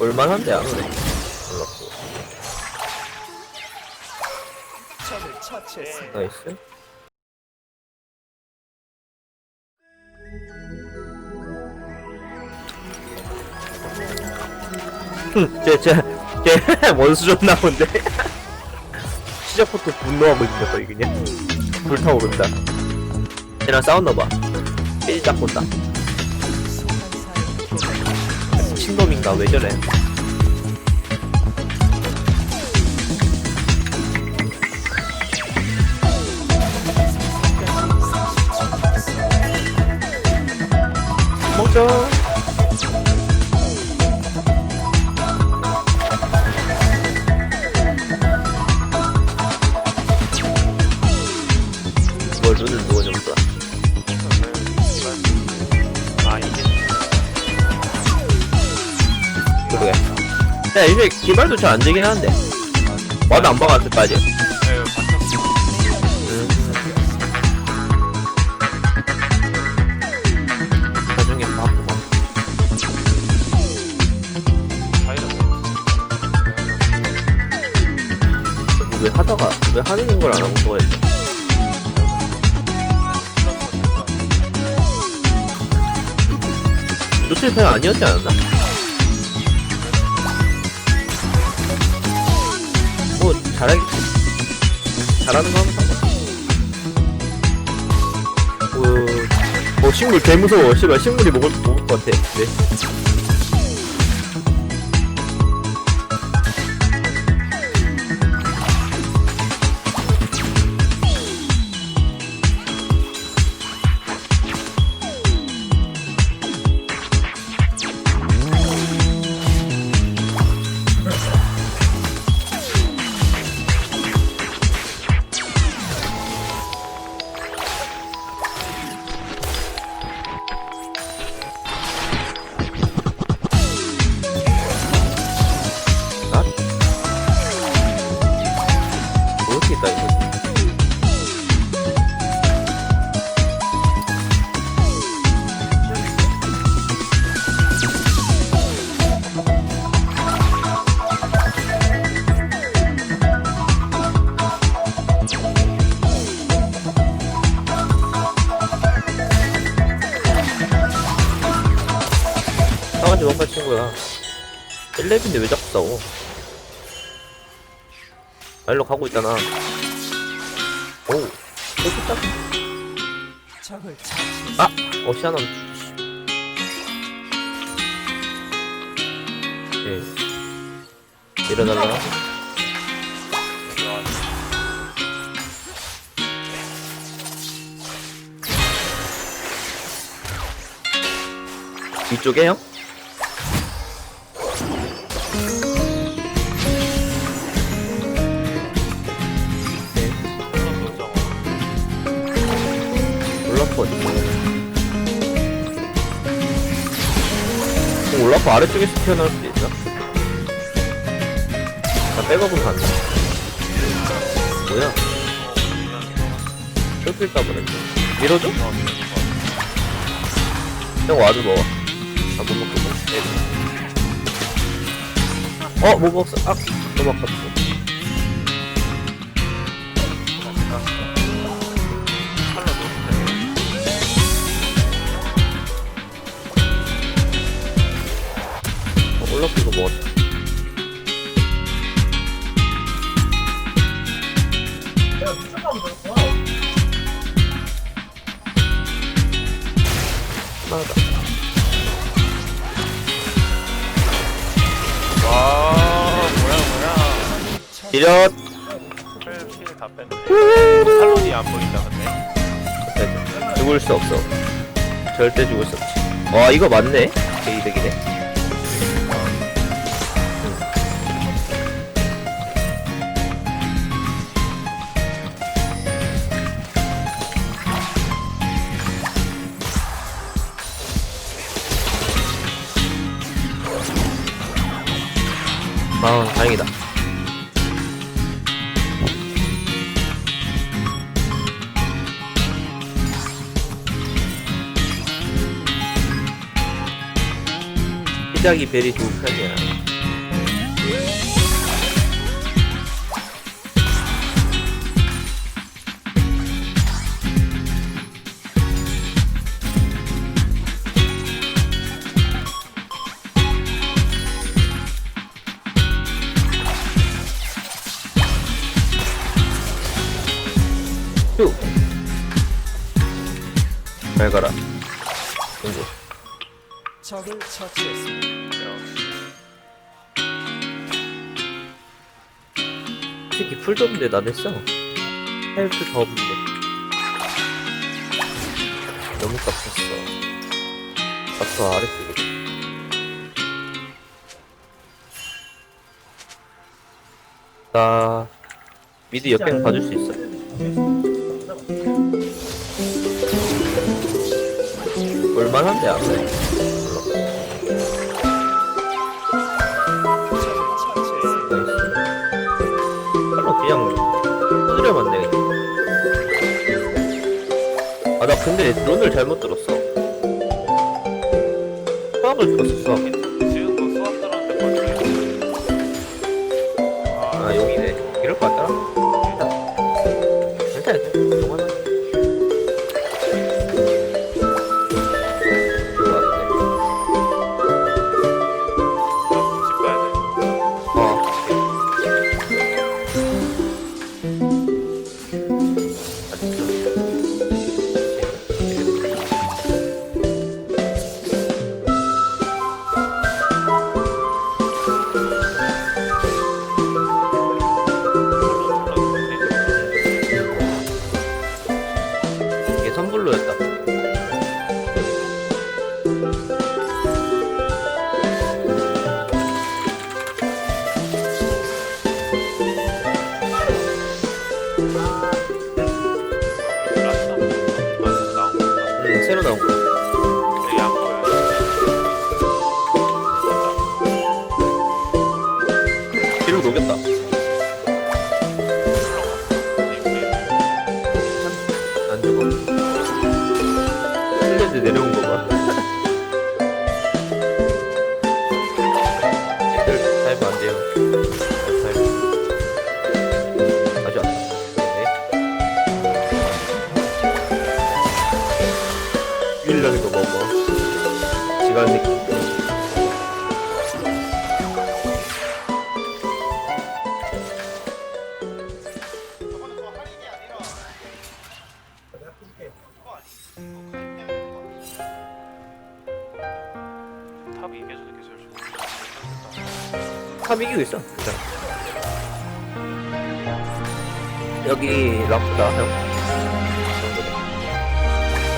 볼만한데 안 오네. 몰랐고. 나이스. 흠, 쟤, 쟤, 쟤, 원수 줬나 본데? 시작부터 분노하고 있는 거야, 그냥. 불타오른다. 쟤랑 싸웠나봐. 삐지 딱 본다. 신놈인가, 왜 저래? 먹자. 야, 이제 기발도 잘 안 되긴 하는데. 와도 안 박았을 까지. 네, 바뀌었어. 나중에 봐고 막. 왜 하다가, 왜 하는 걸 안 하고 했어? 노틸 편 아니었지 않았나? 뭐, 잘하겠지. 잘하는 거 하면 상관없어. 뭐, 뭐, 식물 개 무서워. 씨발, 식물이 먹을, 먹을 것 같아. 네. 가고 있잖아. 오, 처치했습니다. 아, 어, 시아나. 예. 일어날라. 뒤쪽에 형? 어, 올라프 아래쪽에서 튀어나올 수도 있나? 나 백업은 간다. 뭐야? 쇼필 따버렸네. 밀어줘? 형 와도 먹어. 아, 못 먹고 먹어. 어, 못 먹었어. 아, 너무 아깝다. 하나다. 와 뭐야 뭐야 이런 뺐네 탈론이 안 보인다 근데 죽을 수 없어. 절대 죽을 수 없지. 와 이거 맞네. 개이득이네. 아 다행이다. 시작이 베리 좋은 편이야. 처치했습니다. 특히 풀도 없는데 나 냈어. 헬프 더 없는데. 너무 깝쳤어. 깝쳐 아래쪽에. 나 미드 역행 봐줄 수 있어? 볼만한데 안 돼. 그냥 두드려만 내. 아, 나 근데 론을 잘못 들었어. 수학을 들었었어. 지금 슬레드 내려온 거 봐.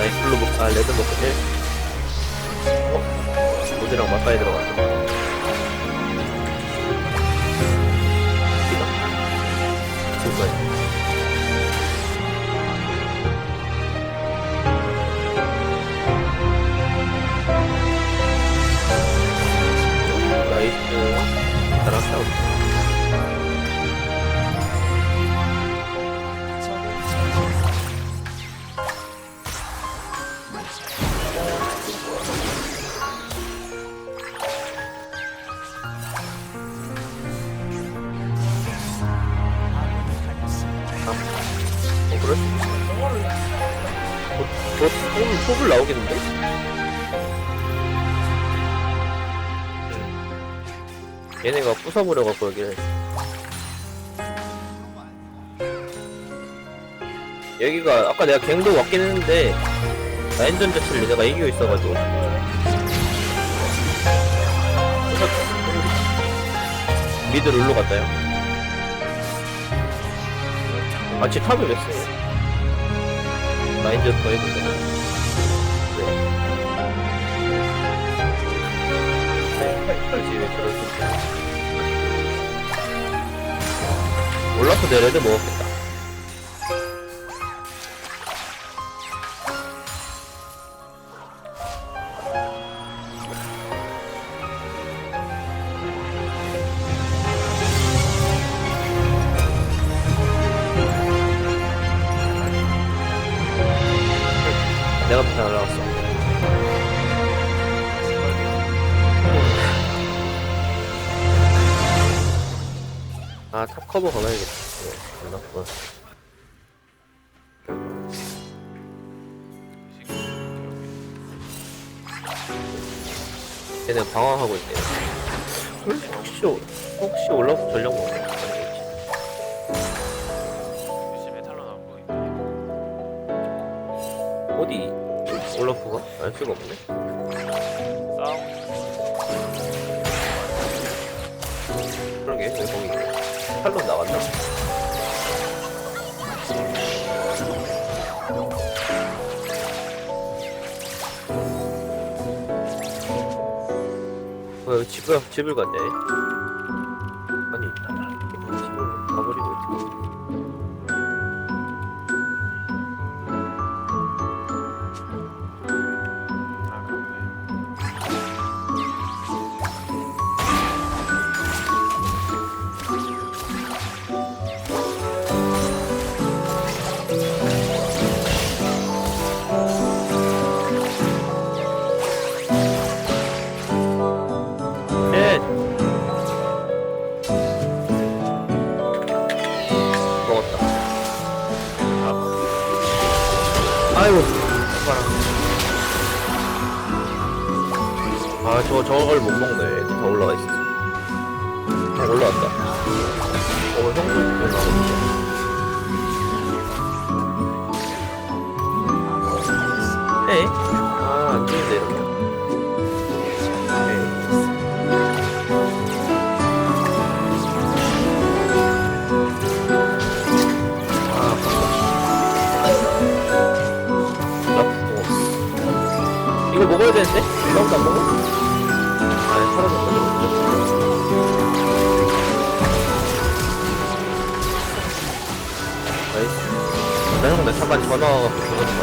나이 블루 먹, 아 레드 먹고 일. 어? 모드랑 맞가야 들어갔어. 정말. 나이스. 잘한다. 우리. 그래? 곧, 곧, 폼, 폼을 나오겠는데? 음. 얘네가 부숴버려갖고, 여기를. 여기가, 아까 내가 갱도 왔긴 했는데, 라인전 자체를 내가 이기고 있어가지고. 미드 룰로 갔다요. 마치 탑을 왜 써요? 라인전 더 해본다. 왜? 그렇지, 왜 그럴 수 있지? 올라프 내 레드 먹었겠다. 어디? 올라프 알 수가 없네. 싸움 그러게, 왜 거기 팔로 나갔나? 어, 집을, 집을 갔네. 형,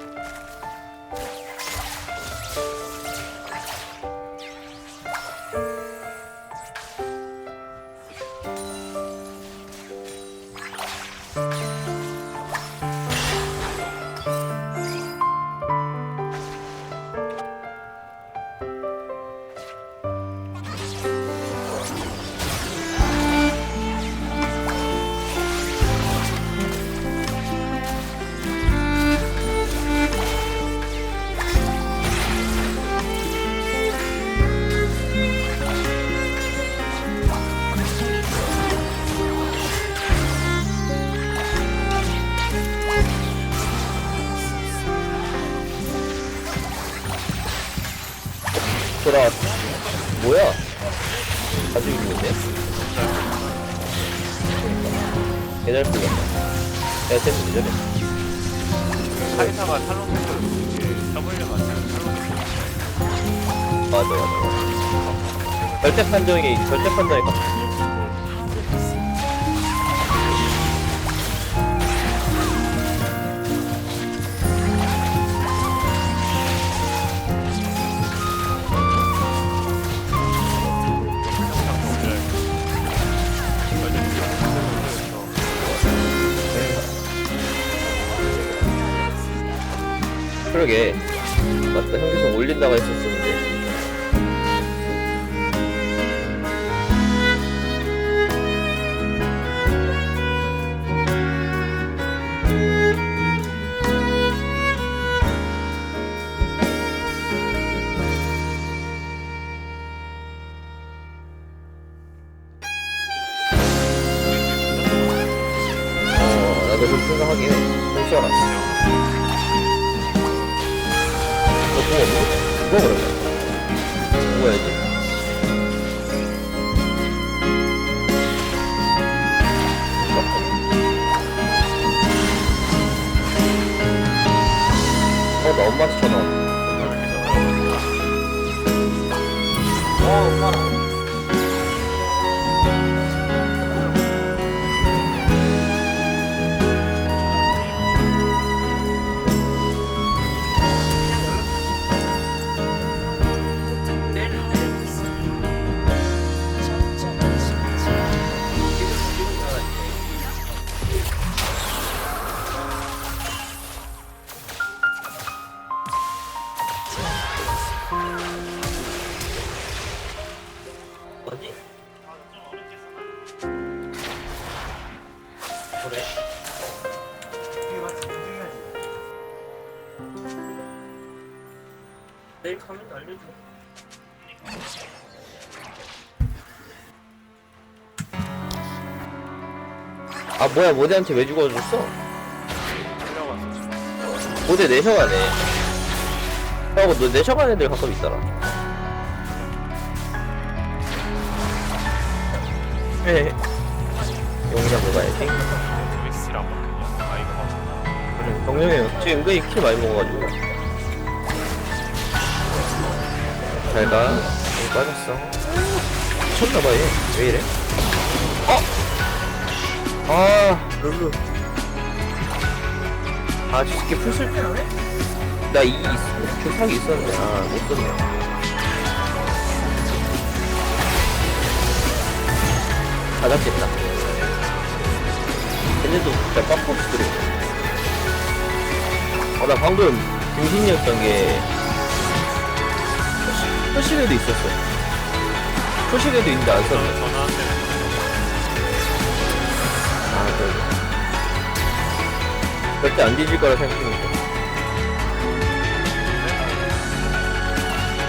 돌아왔다. 뭐야? 가지고 있는데? 개잘 풀렸다. 내가 템 되잖아. 카이사가 탈론을 이게 W 맞으면 탈론이 맞아, 맞아, 맞아. 절대 판정이, 절대 판정이 그러게. 맞다, 형계성 올린다고 했었었는데. 엄마 전화. 어, 내일 가면 알려줘. 아 뭐야 모대한테 왜 죽어줬어? 모대 내셔가네. 하고 너 내셔가는 애들 가끔 있더라. 네. 용량 먹어야지. 아이가 맞았나 그래, 정영이 형 지금 은근히 킬 많이 먹어가지고. 잘 가. 여기 빠졌어. 미쳤나봐, 얘. 왜 이래? 어! 아, 룰루. 아, 저 새끼 풀쓸때 하네? 나 이, 있- 조탁이 있었는데, 아, 못 썼네. 다 잡겠다. 걔네도 진짜 빡빡스들이 어, 나 방금 중심이었던 게 표시에도 있었어. 표시에도 있는데 안저 썼네. 전화한테 아, 그래. 절대 안 뒤질 거라 생각했는데.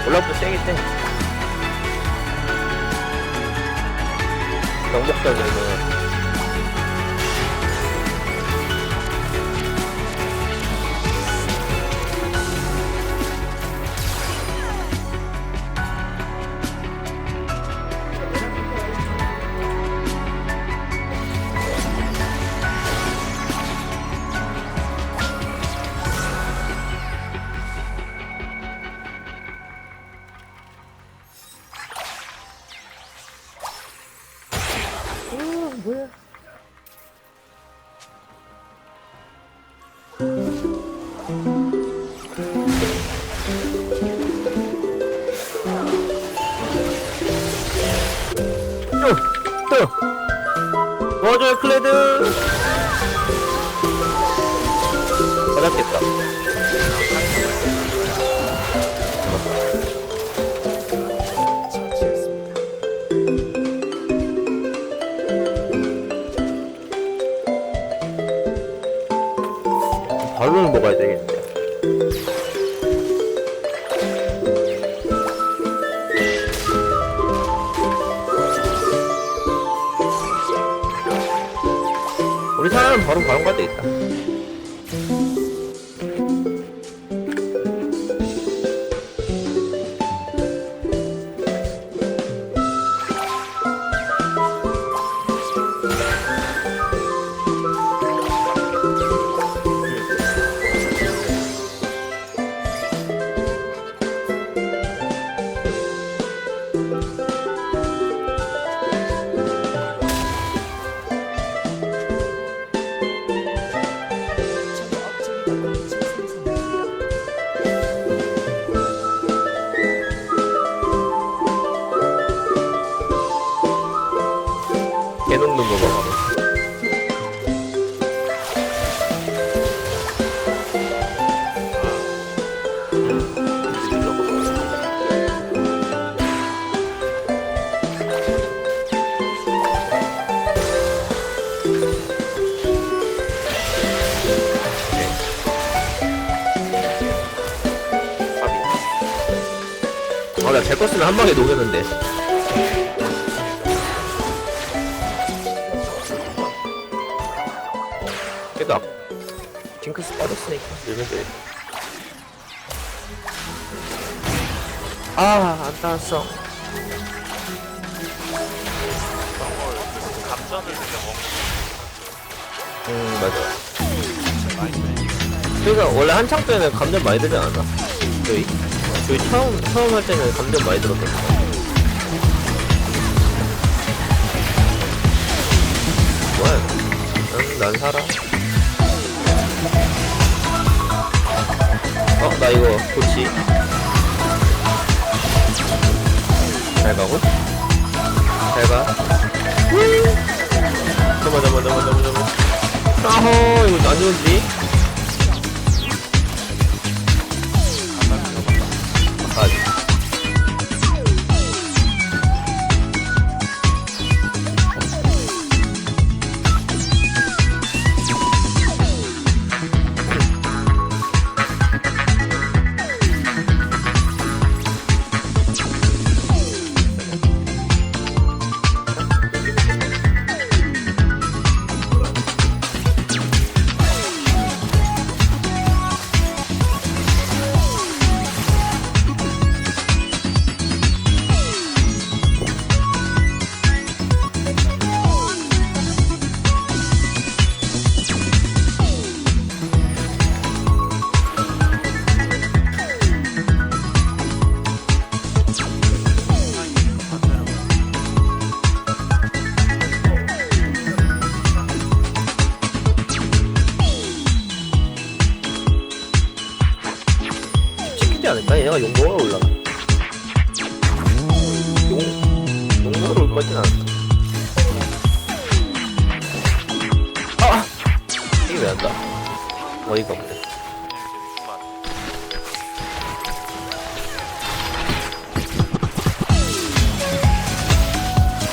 올라프 세겠대. 경복자들은 아, 나 제 거쓰면 한 방에 녹였는데. 깨다. 징크스 빠졌으니까 밀면 돼. 아, 안 따왔어. 감전을 그냥 먹고 음, 맞아. 그러니까 원래 한창 때는 감전 많이 들지 않았나? 저희? 저희 처음, 처음 할 때는 감전 많이 거. 뭐야? 응, 난 살아. 어, 나 이거 좋지. 잘 가고. 잘 가. 잠깐만, 잠깐만, 잠깐만, 잠깐만. 아호, 이거 안 좋은지? 한다? 어이가 없네.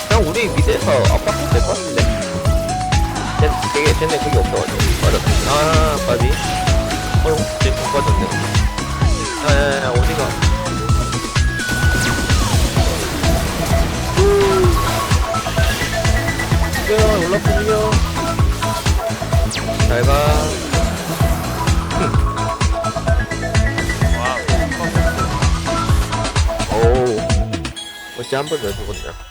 그냥 우리 미드에서 압박해도 될것 같은데? 쟤, 되게, 쟤네 그게 없어가지고. 맞아. 아, 까비. 어휴, 쟤못 빠졌네. 아, 어디가. 죽여, 올라프 죽여. 잘 가. 와 오우. 어째 한번 더 죽었냐.